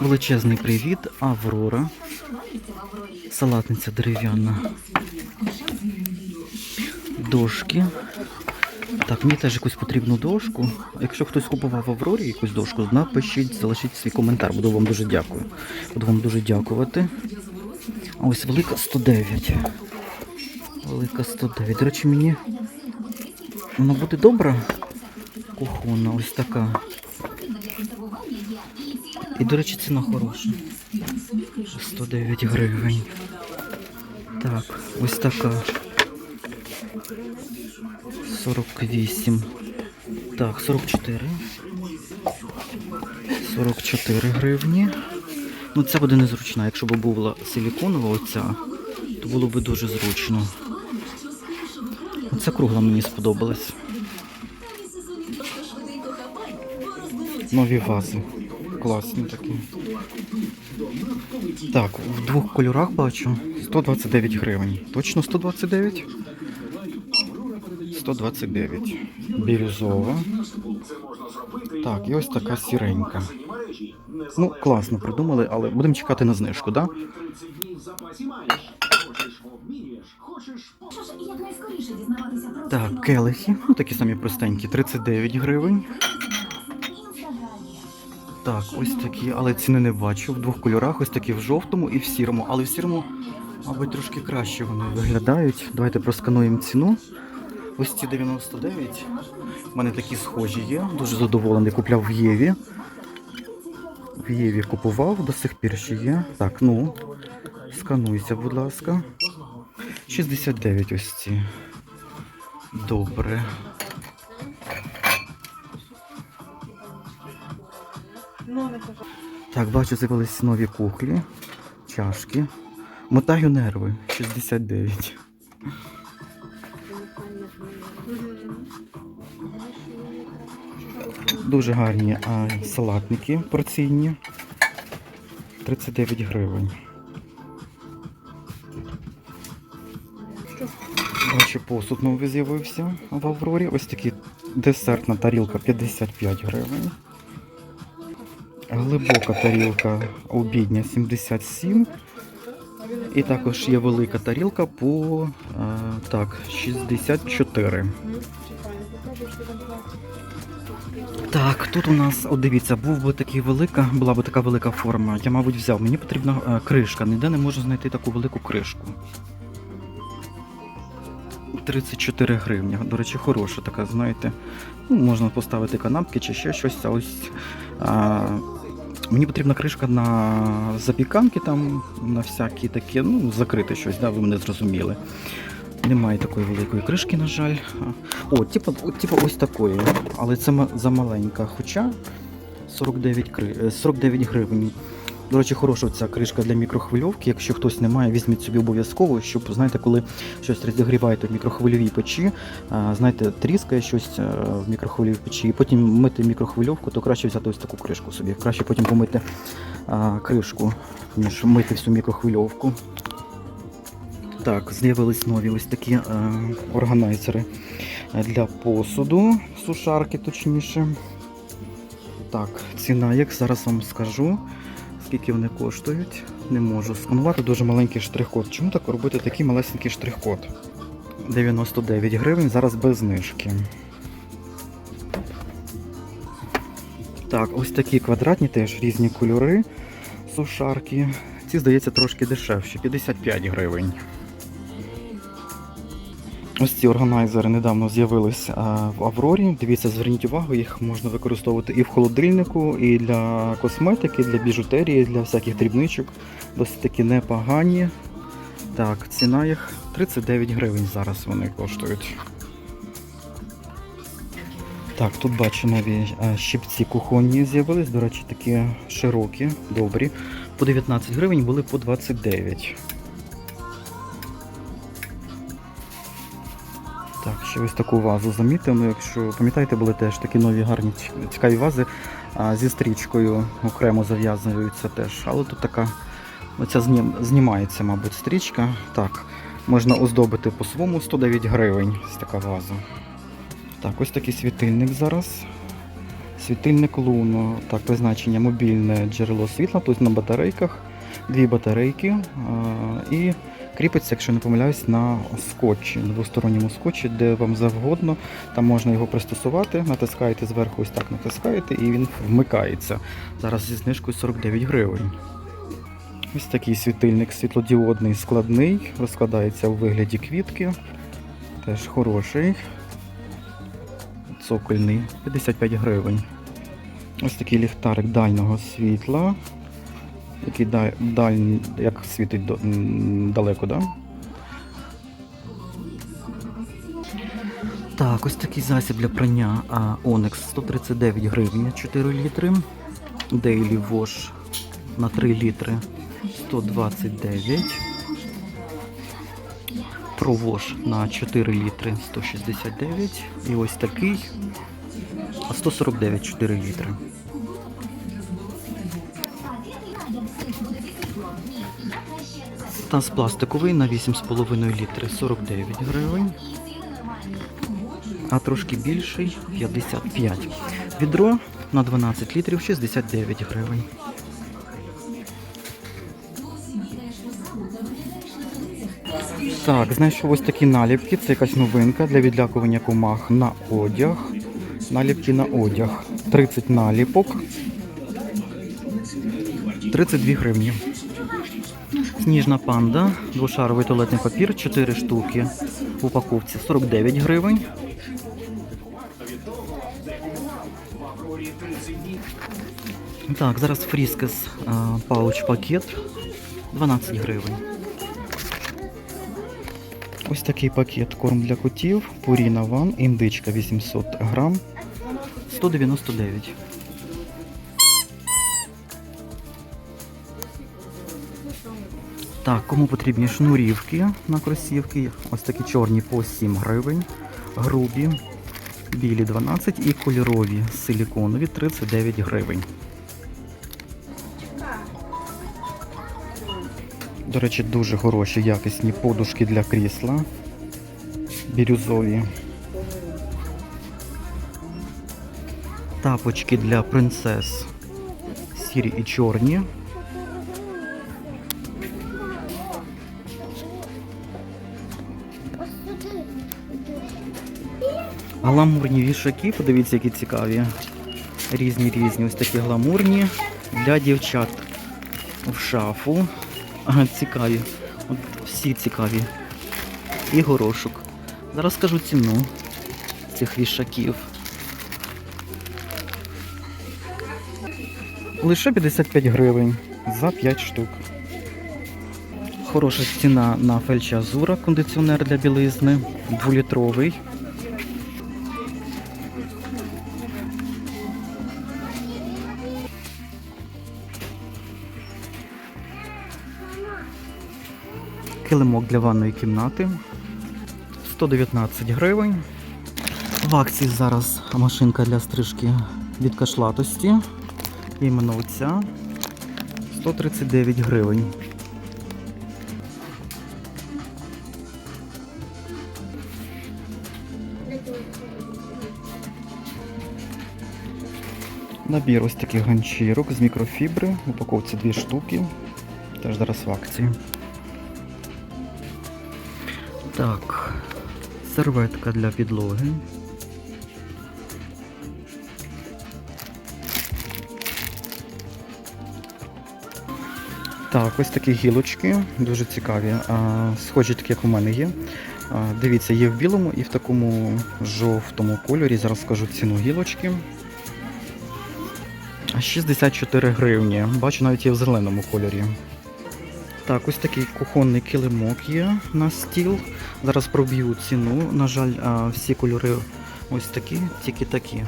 Величезний привіт, Аврора. Салатниця дерев'яна. Дошки. Так, мені теж якусь потрібну дошку. Якщо хтось купував в Аврорі якусь дошку, напишіть, залишіть свій коментар. Буду вам дуже дякую. Буду вам дуже дякувати. А ось велика 109. Велика 109. До речі, мені вона буде добра. Кухонна, ось така. І, до речі, ціна хороша. 109 гривень. Так, ось така. 48. Так, 44. 44 гривні. Ну, це буде незручна. Якщо б була силіконова оця, то було б дуже зручно. Оця кругла мені сподобалась. Нові вази. Класні такі. Так, в двох кольорах бачу 129 гривень. Точно 129? 129. Бірюзова. Так, і ось така сіренька. Ну, класно придумали, але будемо чекати на знижку, так? Да? Так, келихи. Ну, такі самі простенькі, 39 гривень. Так, ось такі, але ціни не бачу. В двох кольорах, ось такі в жовтому і в сірому. Але в сірому, мабуть, трошки краще вони виглядають. Давайте проскануємо ціну. Ось ці 99. У мене такі схожі є. Дуже задоволений. Купляв в Єві. В Єві купував, до сих пір ще є. Так, ну, скануйся, будь ласка. 69 ось ці. Добре. Так, бачу, з'явились нові кухлі, чашки. Мотаю нерви 69. Дуже гарні а, салатники порційні. 39 гривень. Бачу, посуд новий з'явився в Аврорі. Ось такий десертна тарілка 55 гривень. Глибока тарілка обідня 77. І також є велика тарілка по так, 64. Так, тут у нас, от дивіться, був би такий велика, була б така велика форма. Я, мабуть, взяв. Мені потрібна е, кришка. Ніде не можу знайти таку велику кришку. 34 гривні. До речі, хороша така, знаєте. Ну, можна поставити канапки чи ще щось. А ось мені потрібна кришка на запіканки, там, на всякі такі, ну, закрити щось, да, ви мене зрозуміли. Немає такої великої кришки, на жаль. О, типу, типу ось такої. Але це ма- замаленька. Хоча 49, кри- е, 49 гривень. До речі, хороша ця кришка для мікрохвильовки. Якщо хтось не має, візьміть собі обов'язково, щоб, знаєте, коли щось розігріваєте в мікрохвильовій печі, знаєте, тріскає щось е, в мікрохвильовій печі, і потім мити мікрохвильовку, то краще взяти ось таку кришку собі. Краще потім помити кришку, ніж мити всю мікрохвильовку. Так, з'явились нові ось такі е, органайзери для посуду, сушарки точніше. Так, ціна, як зараз вам скажу, скільки вони коштують. Не можу сканувати дуже маленький штрих-код. Чому так робити такий малесенький штрих-код? 99 гривень, зараз без знижки. Так, ось такі квадратні теж різні кольори сушарки. Ці, здається, трошки дешевші, 55 гривень. Ці органайзери недавно з'явились а, в Аврорі. Дивіться, зверніть увагу, їх можна використовувати і в холодильнику, і для косметики, для біжутерії, для всяких дрібничок. Досить таки непогані. Так, ціна їх 39 гривень зараз вони коштують. Так, тут бачу нові е, щипці кухонні з'явились, до речі, такі широкі, добрі. По 19 гривень були по 29. Так, ще ось таку вазу замітив. Ну, якщо пам'ятаєте, були теж такі нові гарні цікаві вази а, зі стрічкою окремо зав'язуються теж. Але тут така оця знім, знімається, мабуть, стрічка. Так, можна оздобити по-своєму 109 гривень. Ось така ваза. Так, ось такий світильник зараз. Світильник луну, так, призначення мобільне джерело світла, тут на батарейках, дві батарейки а, і кріпиться, якщо не помиляюсь, на скотчі, на двосторонньому скотчі, де вам завгодно. Там можна його пристосувати, натискаєте зверху, ось так натискаєте, і він вмикається. Зараз зі знижкою 49 гривень. Ось такий світильник світлодіодний складний, розкладається у вигляді квітки. Теж хороший. Цокольний, 55 гривень. Ось такий ліхтарик дальнього світла. Який да, даль, як світить далеко, да? Так, ось такий засіб для прання Onyx 139 гривень 4 літри. Daily Wash на 3 літри 129. Pro Wash на 4 літри 169. І ось такий 149 4 літри. Таз пластиковий на 8,5 літри 49 гривень. А трошки більший 55. Відро на 12 літрів 69 гривень. Так, знайшов ось такі наліпки. Це якась новинка для відлякування комах на одяг. Наліпки на одяг. 30 наліпок. 32 гривні. Сніжна панда, двошаровий туалетний папір, 4 штуки в упаковці 49 гривень. Так, зараз фріскес пауч пакет 12 гривень. Ось такий пакет корм для котів, Purina One, індичка 800 грам, 199. Так, кому потрібні шнурівки на кросівки? Ось такі чорні по 7 гривень, грубі, білі 12 і кольорові силіконові 39 гривень. До речі, дуже хороші якісні подушки для крісла. Бірюзові. Тапочки для принцес. Сірі і чорні. Гламурні вішаки, подивіться, які цікаві. Різні різні, ось такі гламурні для дівчат в шафу. Ага, цікаві. От всі цікаві. І горошок. Зараз скажу ціну цих вішаків. Лише 55 гривень за 5 штук. Хороша ціна на фельча Азура, кондиціонер для білизни, 2-літровий. Килимок для ванної кімнати 119 гривень. В акції зараз машинка для стрижки від кашлатості. Іменно оця 139 гривень. Набір ось таких ганчірок з мікрофібри. Упаковці дві штуки. Теж зараз в акції. Так, серветка для підлоги. Так, ось такі гілочки, дуже цікаві. А, схожі такі, як у мене є. А, дивіться, є в білому і в такому жовтому кольорі. Зараз скажу ціну гілочки. 64 гривні. Бачу, навіть є в зеленому кольорі. Так, ось такий кухонний килимок є на стіл. Зараз проб'ю ціну. На жаль, всі кольори ось такі, тільки такі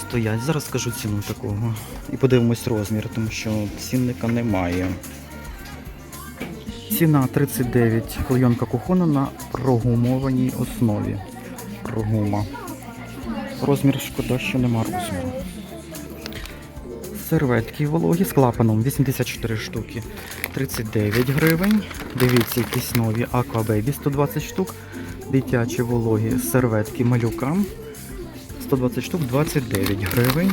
стоять. Зараз скажу ціну такого. І подивимось розмір, тому що цінника немає. Ціна 39 клейонка кухона на прогумованій основі. Прогума. Розмір шкода, що нема розміру. Серветки вологі з клапаном 84 штуки, 39 гривень. Дивіться, якісь нові Baby 120 штук. Дитячі вологі серветки малюкам 120 штук 29 гривень.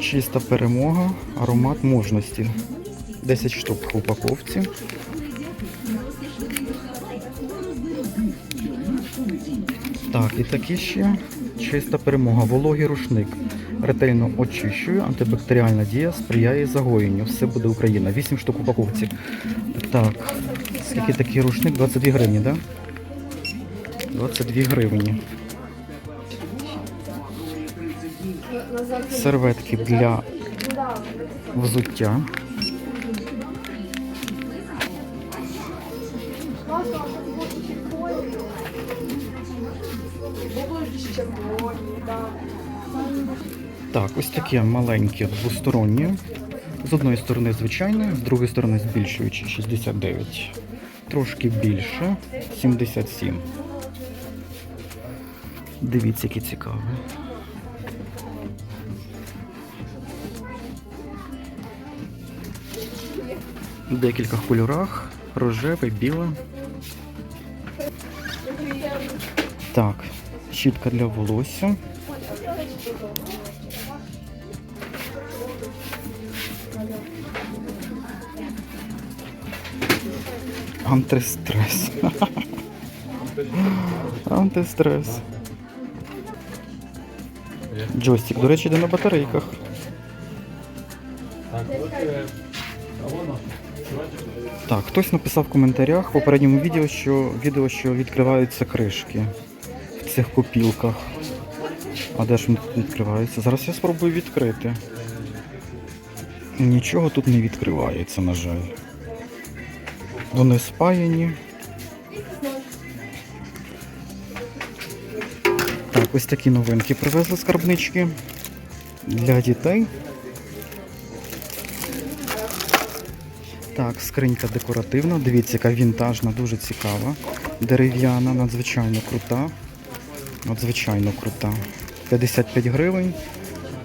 Чиста перемога, аромат мужності. 10 штук в упаковці. Так, і такі ще чиста перемога. Вологий рушник. Ретельно очищую, антибактеріальна дія сприяє загоєнню. Все буде Україна. 8 штук упаковці. Так, скільки такий рушник? 22 гривні, так? Да? 22 гривні. Серветки для взуття. Так, ось такі маленькі двосторонні. З одної сторони звичайне, з другої сторони збільшуючи 69. Трошки більше 77. Дивіться, які цікаві. В декількох кольорах. Рожеве, біле. Так, щітка для волосся. Антистрес. Антистрес. Джойстик, до речі, йде на батарейках. Так, хтось написав в коментарях в попередньому відео, що відео, що відкриваються кришки в цих копілках. А де ж вони тут відкриваються? Зараз я спробую відкрити. Нічого тут не відкривається, на жаль. Вони спаяні. Так, ось такі новинки привезли скарбнички для дітей. Так, скринька декоративна. Дивіться, яка вінтажна, дуже цікава. Дерев'яна, надзвичайно крута. Надзвичайно крута. 55 гривень.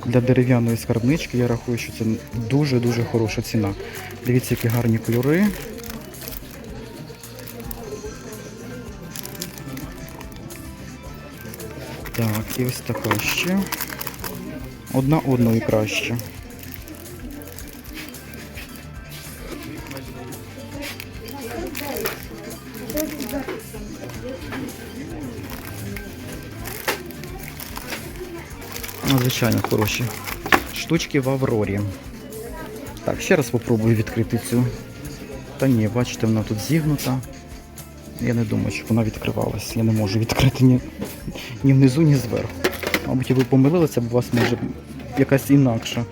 Для дерев'яної скарбнички я рахую, що це дуже-дуже хороша ціна. Дивіться, які гарні кольори. Так, і ось така ще. Одна одної краще. Надзвичайно хороші. Штучки в Аврорі. Так, ще раз спробую відкрити цю. Та ні, бачите, вона тут зігнута. Я не думаю, щоб вона відкривалась. Я не можу відкрити ні, ні внизу, ні зверху. Мабуть, ви помилилися, бо у вас може якась інакша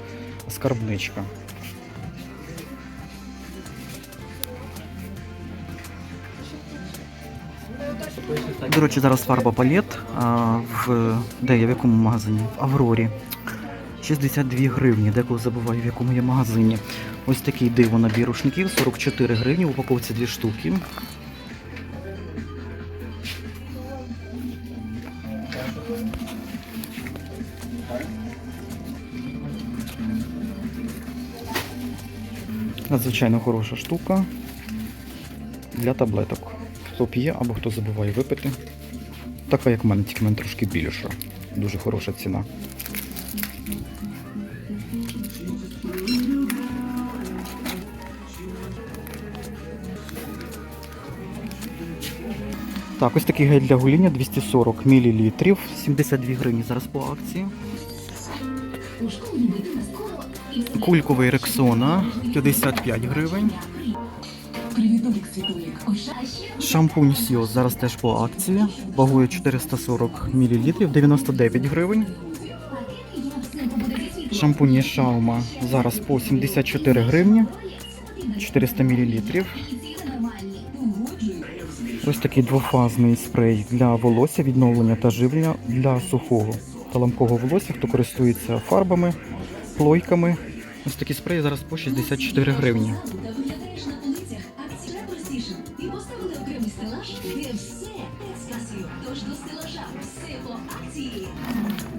скарбничка. До зараз фарба палет а, в де я в якому магазині? В Аврорі. 62 гривні, деколи забуваю, в якому є магазині. Ось такий диво набір рушників, 44 гривні, в упаковці 2 штуки. Надзвичайно хороша штука для таблеток. Хто п'є або хто забуває випити. Така, як в мене, тільки в мене трошки більша. Дуже хороша ціна. Так, ось такий гель для гоління 240 мл, 72 гривні зараз по акції. Кульковий Рексона 55 гривень. Шампунь Сіос зараз теж по акції. Вагує 440 мл, 99 гривень. Шампунь Шаума зараз по 74 гривні, 400 мл. Ось такий двофазний спрей для волосся, відновлення та живлення для сухого та ламкого волосся, хто користується фарбами, плойками. Ось такі спреї зараз по 64 гривні.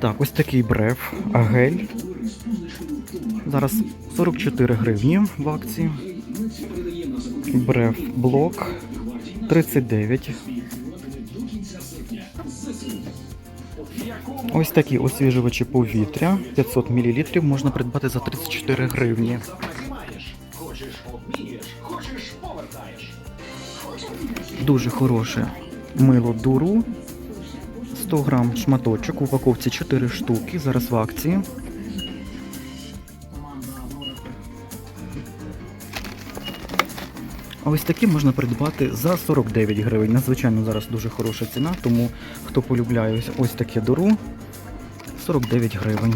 Так, ось такий бреф, агель. Зараз 44 гривні в акції. Бреф блок 39. Ось такі освіжувачі повітря 500 мл можна придбати за 34 гривні. Дуже хороше мило дуру. 100 грам шматочок, в упаковці 4 штуки, зараз в акції. Ось такі можна придбати за 49 гривень. Надзвичайно зараз дуже хороша ціна, тому хто полюбляє ось таке дуру, 49 гривень.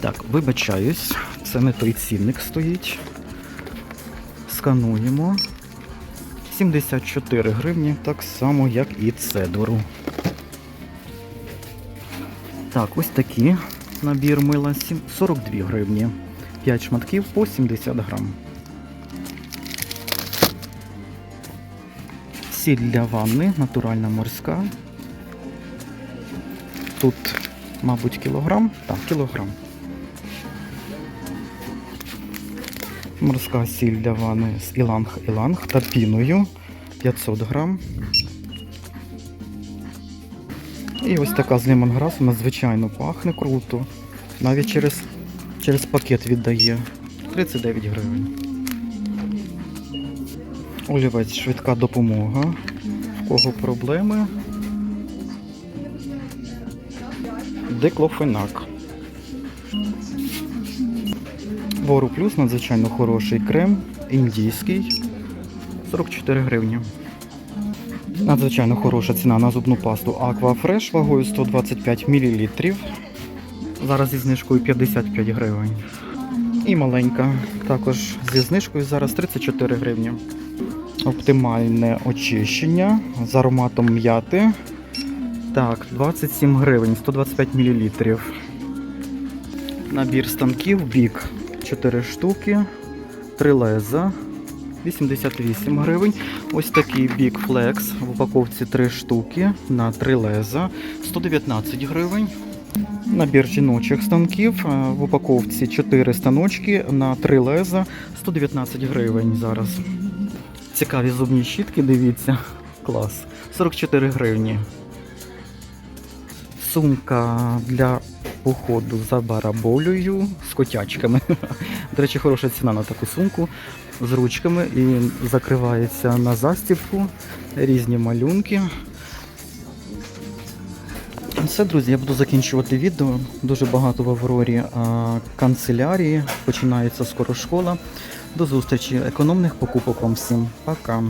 Так, вибачаюсь, це не той цінник стоїть. Скануємо. 74 гривні, так само, як і цедору. Так, ось такі набір мила 42 гривні. 5 шматків по 70 грам. Сіль для ванни, натуральна морська. Тут, мабуть, кілограм. Так, кілограм. Морська сіль для ванни з іланг-іланг та піною 500 грам. І ось така з лемонграсу надзвичайно пахне круто. Навіть через, через пакет віддає 39 гривень. Олівець швидка допомога. В кого проблеми? Деклофенак. Вору плюс надзвичайно хороший крем, індійський, 44 гривні. Надзвичайно хороша ціна на зубну пасту Aqua Fresh вагою 125 мл. Зараз зі знижкою 55 гривень. І маленька, також зі знижкою зараз 34 гривні. Оптимальне очищення з ароматом м'яти. Так, 27 гривень, 125 мл. Набір станків бік 4 штуки, 3 леза, 88 гривень. Ось такий бік Flex в упаковці 3 штуки на 3 леза, 119 гривень. Набір жіночих станків е, в упаковці 4 станочки на 3 леза, 119 гривень зараз. Цікаві зубні щітки, дивіться. Клас. 44 гривні. Сумка для походу за бараболею з котячками. До речі, хороша ціна на таку сумку з ручками і закривається на застібку, різні малюнки. Все, друзі, я буду закінчувати відео. Дуже багато в Аврорі канцелярії. Починається скоро школа. До зустрічі. Економних покупок вам всім. Пока.